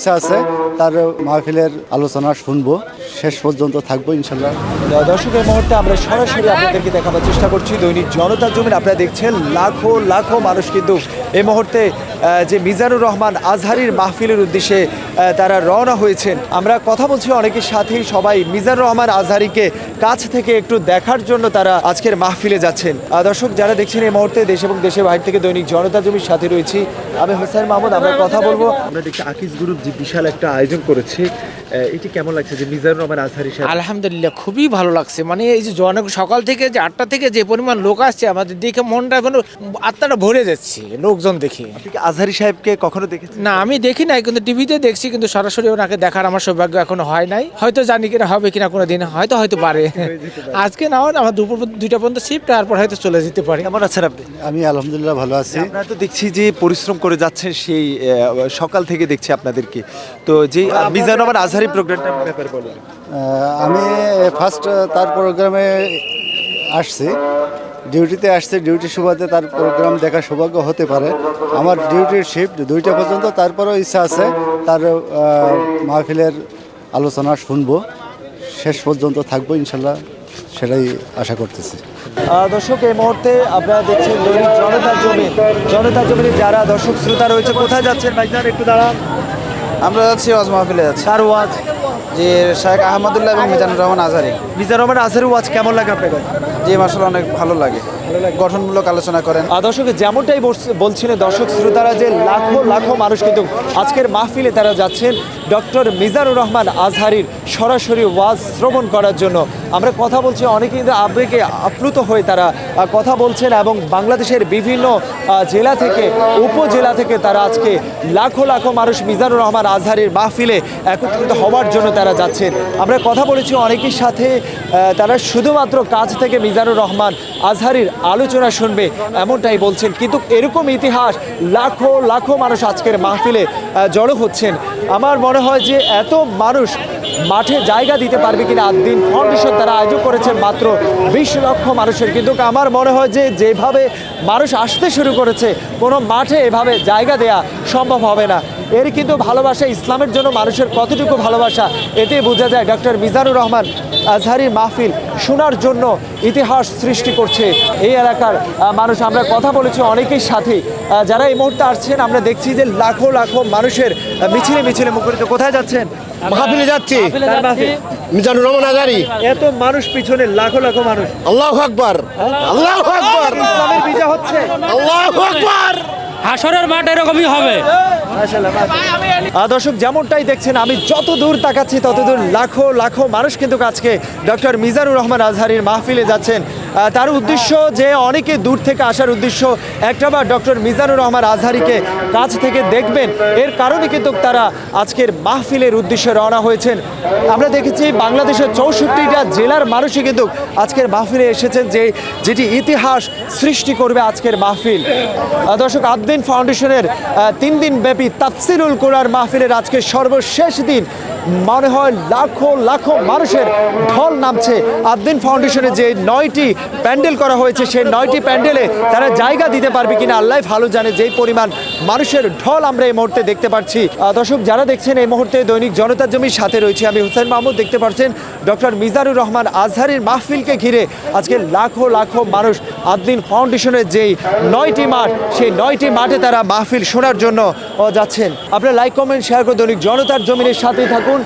ইচ্ছা আছে, তার মাহফিলের আলোচনা শুনব, শেষ পর্যন্ত থাকব, ইনশাল্লাহ। দর্শকের মুহূর্তে আমরা সরাসরি আপনাদেরকে দেখাবার চেষ্টা করছি, দৈনিক জনতার জমিন। আপনারা দেখছেন লাখো লাখো মানুষ কিন্তু এই মুহূর্তে যে মিজানুর রহমান আজহারির মাহফিলের উদ্দেশ্যে তারা রওনা হয়েছেন। আমরা কথা বলছি অনেকের সাথেই সবাই মিজানুর রহমান আজহারিকে কাছ থেকে একটু দেখার জন্য তারা আজকের মাহফিলে যাচ্ছেন। দর্শক যারা দেখছেন এই মুহূর্তে দেশ এবং দেশের বাইরে থেকে দৈনিক জনতা জমির সাথে রয়েছি আমি হোসেন মাহমুদ আমরা কথা বলব। আমরা দেখছি আকিজ গ্রুপ যে বিশাল একটা আয়োজন করেছে এটি কেমন লাগছে যে মিজানুর রহমান আজহারি সাহেব? আলহামদুলিল্লাহ খুবই ভালো লাগছে। মানে এই যে জনক সকাল থেকে যে আটটা থেকে যে পরিমাণ লোক আসছে আমাদের দেখে মনটা এখন আত্মাটা ভরে যাচ্ছে লোকজন দেখে। আজহারি সাহেবকে কখনো দেখেছেন? না আমি দেখি নাই কিন্তু টিভিতে দেখছি কিন্তু সরাসরি ওনাকে দেখার আমার সৌভাগ্য এখনও হয় নাই। হয়তো জানি কিনা হবে কিনা কোনো দিন হয়তো হয়তো পারে। আজকে না হয় আমার দুপুর দুইটা পর্যন্ত শিফট তারপর হয়তো চলে যেতে পারে। কেমন আছেন আপনি? আমি আলহামদুলিল্লাহ ভালো আছি। আপনারা তো দেখছি যে পরিশ্রম করে যাচ্ছেন সেই সকাল থেকে দেখছি আপনাদেরকে। তো যে মিজানুর রহমান আজহারি প্রোগ্রামটা ব্যাপারে আমি ফার্স্ট তার প্রোগ্রামে আসছি। ডিউটিতে আসছে ডিউটি সুবাদে তার প্রোগ্রাম দেখার সৌভাগ্য হতে পারে। আমার ডিউটির শিফট দুইটা পর্যন্ত তারপরেও ইচ্ছা আছে তার মাহফিলের আলোচনা শুনব। শেষ পর্যন্ত থাকব ইনশাল্লাহ সেটাই আশা করতেছি। দর্শক এই মুহূর্তে আপনারা দেখছেন দৈনিক জনতা জমিন। জনতা জমিনে যারা দর্শক শ্রোতা রয়েছে কোথায় যাচ্ছেন? ভাইজান একটু দাঁড়ান। আমরা যাচ্ছি ওয়াজ মাহফিলে যাচ্ছি। তার ওয়াজ। যে শেখ আহমদুল্লাহ এবং মিজানুর রহমান আজহারি মিজানুর রহমান আজহারি ওয়াজ কেমন লাগে আপনাকে জি যে মাসাল অনেক ভালো লাগে। গঠনমূলক আলোচনা করেন। দর্শক যেমনটাই বলছ- বলছিলেন দর্শক শ্রোতারা যে লাখো লাখো মানুষ কিন্তু আজকের মাহফিলে তারা যাচ্ছেন। ডক্টর মিজানুর রহমান আজহারির সরাসরি ওয়াজ শ্রবণ করার জন্য। আমরা কথা বলছি অনেকে কিন্তু আবেগে আপ্লুত হয়ে তারা কথা বলছেন এবং বাংলাদেশের বিভিন্ন জেলা থেকে, উপজেলা থেকে তারা আজকে লাখো লাখো মানুষ মিজানুর রহমান আজহারির মাহফিলে একত্রিত হওয়ার জন্য তারা যাচ্ছেন। আমরা কথা বলেছি, অনেকের সাথে তারা শুধুমাত্র কাছ থেকে মিজানুর রহমান আজহারির আলোচনা শুনবে, এমনটাই বলছেন। কিন্তু এরকম ইতিহাস, লাখো লাখো মানুষ আজকের মাহফিলে জড়ো হচ্ছেন। আমার মনে হয় যে এত মানুষ মাঠে জায়গা দিতে পারবে কিনা দিন ফাউন্ডেশন তারা আয়োজন করেছেন মাত্র বিশ লক্ষ মানুষের। কিন্তু আমার মনে হয় যে যেভাবে মানুষ আসতে শুরু করেছে, কোনো মাঠে এভাবে জায়গা দেয়া সম্ভব হবে না। এর কিন্তু ভালোবাসা ইসলামের জন্য মানুষের কতটুকু ভালোবাসা এতে বোঝা যায় ডক্টর মিজানুর রহমান আজহারির মাহফিল শোনার জন্য ইতিহাস সৃষ্টি করছে এই এলাকার মানুষ। আমরা কথা বলেছি অনেকের সাথে যারা এই মুহূর্তে আসছেন আমরা দেখছি যে লাখো লাখো মানুষের মিছিলে মিছিলে মুখরিত কোথায় যাচ্ছেন? মাহফিলে যাচ্ছি। মিজানুর রহমান আজারি এত মানুষ পিছনে লাখো লাখো মানুষ। আল্লাহ আকবর। আল্লাহ আকবার ইসলামের বিজয় হচ্ছে আল্লাহ আকবার হাসরের মাঠ এরকমই হবে। দর্শক, যেমনটাই দেখছেন, আমি যত দূর তাকাচ্ছি তত দূর লাখো লাখো মানুষ কিন্তু আজকে ডক্টর মিজানুর রহমান আজহারির মাহফিলে যাচ্ছেন। তার উদ্দেশ্য যে অনেকে দূর থেকে আসার উদ্দেশ্য একটাবার ডক্টর মিজানুর রহমান আজহারিকে কাছ থেকে দেখবেন। এর কারণে কিন্তু তারা আজকের মাহফিলের উদ্দেশ্যে রওনা হয়েছেন। আমরা দেখেছি বাংলাদেশের চৌষট্টিটা জেলার মানুষই কিন্তু আজকের মাহফিলে এসেছেন যে, যেটি ইতিহাস সৃষ্টি করবে আজকের মাহফিল। দর্শক আদ্দিন ফাউন্ডেশনের তিন দিন ব্যাপী তাফসিরুল কোরআন মাহফিলের আজকে সর্বশেষ দিন মনে হয় লাখো লাখো মানুষের ঢল নামছে। আদ্দিন ফাউন্ডেশনে যে নয়টি প্যান্ডেল করা হয়েছে, সেই নয়টি প্যান্ডেলে তারা জায়গা দিতে পারবে কিনা আল্লাহ ভালো জানে। যেই পরিমাণ মানুষের ঢল আমরা এই মুহূর্তে দেখতে পাচ্ছি। দর্শক, যারা দেখছেন এই মুহূর্তে দৈনিক জনতার জমির সাথে রয়েছে, আমি হুসেন মাহমুদ দেখতে পাচ্ছেন ডক্টর মিজানুর রহমান আজহারির মাহফিলকে ঘিরে আজকে লাখো লাখো মানুষ আদ্দিন ফাউন্ডেশনের যেই নয়টি মাঠ, সেই নয়টি মাঠে তারা মাহফিল শোনার জন্য যাচ্ছেন। আপনারা লাইক কমেন্ট শেয়ার করে দৈনিক জনতার জমিনের সাথেই থাকুন।